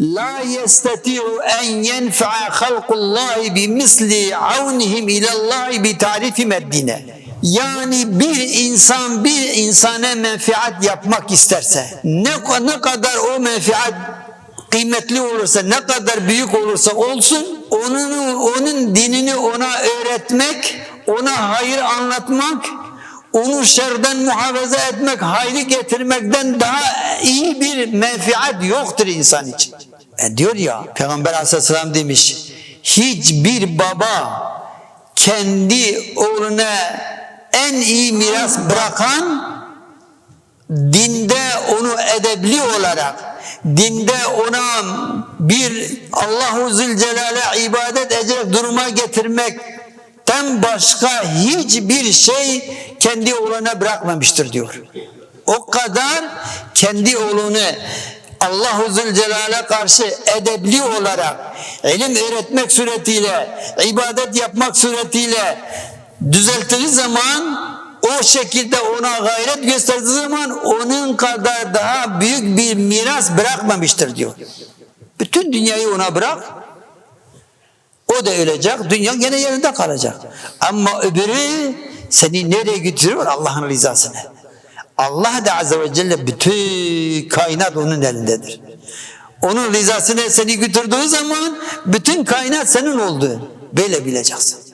la yestati'u en yenfa'a halkullahi bi misli avnihim ilallahi bi tarifi meddine. Yani bir insan bir insana menfaat yapmak isterse ne, ne kadar o menfaat kıymetli olursa ne kadar büyük olursa olsun onun onun dinini ona öğretmek, ona hayır anlatmak, onu şerden muhafaza etmek, hayrı getirmekten daha iyi bir menfaat yoktur insan için. E diyor ya Peygamber Aleyhisselam demiş hiçbir baba kendi oğluna en iyi miras bırakan dinde onu edebli olarak dinde ona bir Allahu Zülcelal'e ibadet edecek duruma getirmekten başka hiçbir şey kendi oğluna bırakmamıştır diyor. O kadar kendi oğlunu Allahu Zülcelal'e karşı edebli olarak ilim öğretmek suretiyle, ibadet yapmak suretiyle düzelttiği zaman o şekilde ona gayret gösterdiği zaman onun kadar daha büyük bir miras bırakmamıştır diyor. Bütün dünyayı ona bırak. O da ölecek. Dünya gene yerinde kalacak. Ama öbürü seni nereye götürüyor? Allah'ın rızasına. Allah da Azze ve Celle bütün kainat onun elindedir. Onun rızasına seni götürdüğü zaman bütün kainat senin oldu. Böyle bileceksin.